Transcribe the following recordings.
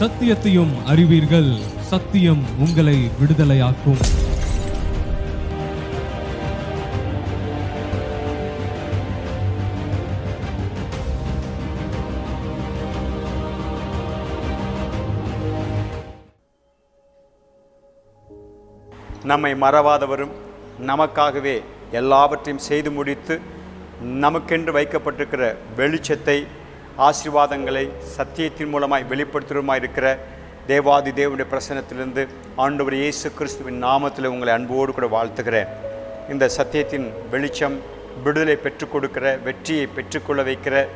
சத்தியத்தையும் அறிவீர்கள். சத்தியம் உங்களை விடுதலையாக்கும். நம்மை மறவாதவரும் நமக்காகவே எல்லாவற்றையும் செய்து முடித்து நமக்கென்று வைக்கப்பட்டிருக்கிற வெளிச்சத்தை ஆசீர்வாதங்களை சத்தியத்தின் மூலமாய் வெளிப்படுத்துவதுமாய் இருக்கிற தேவாதி தேவனுடைய பிரசனத்திலிருந்து ஆண்டவர் இயேசு கிறிஸ்துவின் நாமத்தில் உங்களை அன்போடு கூட வாழ்த்துகிறேன். இந்த சத்தியத்தின் வெளிச்சம் விடுதலை பெற்றுக் கொடுக்கிற வெற்றியை பெற்றுக்கொள்ள வைக்கிற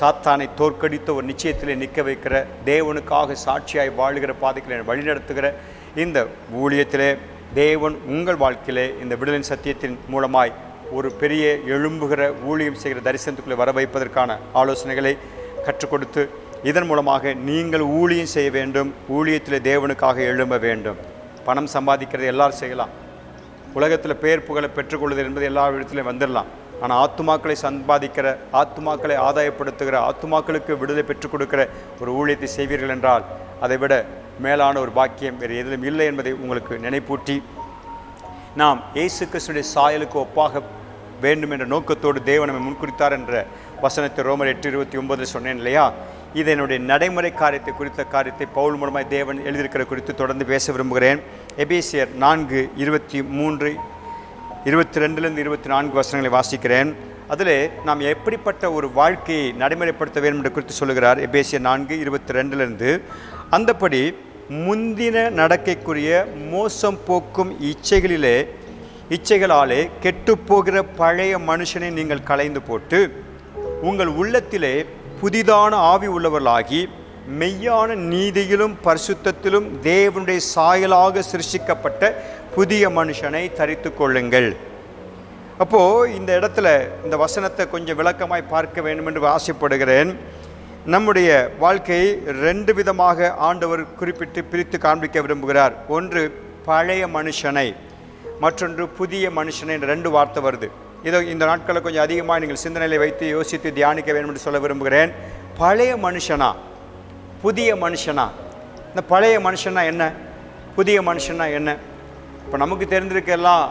சாத்தானை தோற்கடித்த ஒரு நிச்சயத்திலே நிற்க வைக்கிற தேவனுக்காக சாட்சியாய் வாழுகிற பாதைகளை வழிநடத்துகிற இந்த ஊழியத்திலே தேவன் உங்கள் வாழ்க்கையிலே இந்த விடுதலின் சத்தியத்தின் மூலமாய் ஒரு பெரிய எழும்புகிற ஊழியம் செய்கிற தரிசனத்துக்குள்ளே வர வைப்பதற்கான ஆலோசனைகளை கற்றுக் கொடுத்து இதன் மூலமாக நீங்கள் ஊழியம் செய்ய வேண்டும் ஊழியத்தில் தேவனுக்காக எழும்ப வேண்டும். பணம் சம்பாதிக்கிறது எல்லாரும் செய்யலாம். உலகத்தில் பேர் புகழை பெற்றுக்கொள்வது என்பது எல்லா இடத்துலையும் வந்துடலாம் ஆனால் ஆத்துமாக்களை சம்பாதிக்கிற ஆத்துமாக்களை ஆதாயப்படுத்துகிற ஆத்துமாக்களுக்கு விடுதலை பெற்றுக் கொடுக்கிற ஒரு ஊழியத்தை செய்வீர்கள் என்றால் அதை விட மேலான ஒரு பாக்கியம் வேறு எதிலும் இல்லை என்பதை உங்களுக்கு நினைப்பூட்டி நாம் இயேசு கிருஷ்ணனுடைய சாயலுக்கு ஒப்பாக வேண்டும் என்ற நோக்கத்தோடு தேவன் நம்மை முன்குறித்தார் என்ற வசனத்தை ரோமர் எட்டு இருபத்தி ஒன்பதில் சொன்னேன் இல்லையா? இது என்னுடைய நடைமுறை காரியத்தை குறித்த காரியத்தை பவுல் மூலமாய் தேவன் எழுதியிருக்கிற குறித்து தொடர்ந்து பேச விரும்புகிறேன். எபேசியர் நான்கு இருபத்தி மூன்று இருபத்தி ரெண்டுலேருந்து இருபத்தி நான்கு வசனங்களை வாசிக்கிறேன். அதில் நாம் எப்படிப்பட்ட ஒரு வாழ்க்கையை நடைமுறைப்படுத்த வேண்டும் என்று குறித்து சொல்லுகிறார். எபேசியர் நான்கு இருபத்தி ரெண்டுலேருந்து. அந்தப்படி முந்தின நடக்கைக்குரிய மோசம் போக்கும் இச்சைகளிலே இச்சைகளாலே கெட்டுப்போகிற பழைய மனுஷனை நீங்கள் களைந்து போட்டு உங்கள் உள்ளத்திலே புதிதான ஆவி உள்ளவர்களாகி மெய்யான நீதியிலும் பரிசுத்தத்திலும் தேவனுடைய சாயலாக சிருஷ்டிக்கப்பட்ட புதிய மனுஷனை தரித்து கொள்ளுங்கள். அப்போது இந்த இடத்துல இந்த வசனத்தை கொஞ்சம் விளக்கமாய் பார்க்க வேண்டும் என்று ஆசைப்படுகிறேன். நம்முடைய வாழ்க்கையை ரெண்டு விதமாக ஆண்டவர் குறிப்பிட்டு பிரித்து காண்பிக்க விரும்புகிறார். ஒன்று பழைய மனுஷனை. மற்றொன்று புதிய மனுஷன் என்ற ரெண்டு வார்த்தை வருது. இதை இந்த நாட்களில் கொஞ்சம் அதிகமாக நீங்கள் சிந்தனையில் வைத்து யோசித்து தியானிக்க வேண்டும் என்று சொல்ல விரும்புகிறேன். பழைய மனுஷனா? புதிய மனுஷனா? இந்த பழைய மனுஷனா என்ன? புதிய மனுஷனா என்ன? இப்போ நமக்கு தெரிந்திருக்க எல்லாம்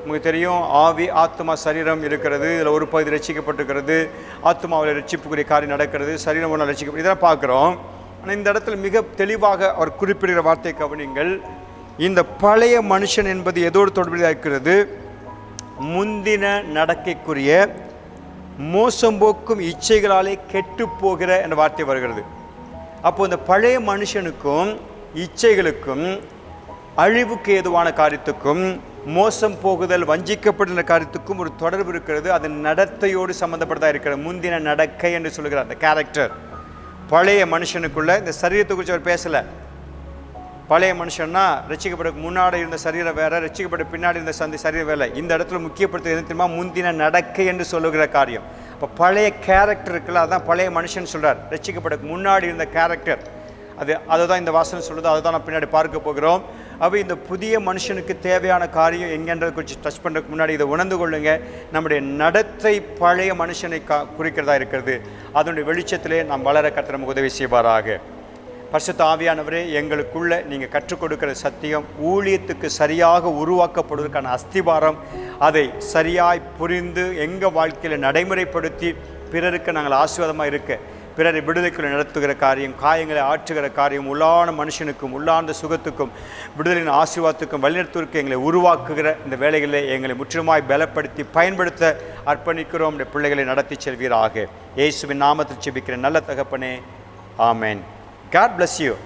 நமக்கு தெரியும் ஆவி ஆத்மா சரீரம் இருக்கிறது இதில் ஒரு பகுதி ரசிக்கப்பட்டிருக்கிறது ஆத்மாவில் ரசிப்புக்குரிய காரியம் நடக்கிறது சரீரம் ஒன்றும் ரசிக்க இதெல்லாம் பார்க்குறோம். ஆனால் இந்த இடத்துல மிக தெளிவாக அவர் குறிப்பிடுகிற வார்த்தை கவனிங்கள் இந்த பழைய மனுஷன் என்பது எதோடு தொடர்புடையதாக இருக்கிறது. முந்தின நடக்கைக்குரிய மோசம் போக்கும் இச்சைகளாலே கெட்டு போகிற என்ற வார்த்தை வருகிறது. அப்போ இந்த பழைய மனுஷனுக்கும் இச்சைகளுக்கும் அழிவுக்கு ஏதுவான காரியத்துக்கும் மோசம் போகுதல் வஞ்சிக்கப்படுகிற காரியத்துக்கும் ஒரு தொடர்பு இருக்கிறது. அது நடத்தையோடு சம்மந்தப்பட்டதாக இருக்கிறது முந்தின நடக்கை என்று சொல்லுகிறார் அந்த கேரக்டர் பழைய மனுஷனுக்குள்ள இந்த சரீரத்தை குறித்து அவர் பேசலை. பழைய மனுஷன்னா ரசிக்கப்பட முன்னாடி இருந்த சரீரம் வேற ரசிக்கப்பட பின்னாடி இருந்த சந்தி சரீரம் வேலை இந்த இடத்துல முக்கியப்படுத்த எது தெரியுமா? முந்தின நடக்கை என்று சொல்லுகிற காரியம். இப்போ பழைய கேரக்டர் இருக்குல்ல அதான் பழைய மனுஷன் சொல்கிறார் ரசிக்கப்படக்கு முன்னாடி இருந்த கேரக்டர் அது அதை தான் இந்த வாசனை சொல்லுது அதை தான் நான் பின்னாடி பார்க்க போகிறோம். அப்போ இந்த புதிய மனுஷனுக்கு தேவையான காரியம் எங்கன்றதை குறித்து டச் பண்ணுறதுக்கு முன்னாடி இதை உணர்ந்து கொள்ளுங்க. நம்முடைய நடத்தை பழைய மனுஷனை கா குறிக்கிறதா இருக்கிறது. அதனுடைய வெளிச்சத்திலே நாம் வளர கத்திரம் உதவி செய்வாராக. பரிசுத்த ஆவியானவரே எங்களுக்குள்ளே நீங்கள் கற்றுக் கொடுக்கிற சத்தியம் ஊழியத்துக்கு சரியாக உருவாக்கப்படுவதற்கான அஸ்திபாரம். அதை சரியாய் புரிந்து எங்கள் வாழ்க்கையில் நடைமுறைப்படுத்தி பிறருக்கு நாங்கள் ஆசீர்வாதமாக இருக்க பிறரை விடுதலைக்குள் நடத்துகிற காரியம் காயங்களை ஆற்றுகிற காரியம் உள்ளான மனுஷனுக்கும் உள்ளார்ந்த சுகத்துக்கும் விடுதலின் ஆசீர்வாதத்துக்கும் வழிநடத்துவதற்கு எங்களை உருவாக்குகிற இந்த வேலைகளை எங்களை முற்றிலுமாய் பலப்படுத்தி பயன்படுத்த அர்ப்பணிக்கிறோம். இந்த பிள்ளைகளை நடத்தி செல்வீராக. இயேசுவின் நாமத்தில் செபிக்கிற நல்ல தகப்பனே. ஆமேன். God bless you.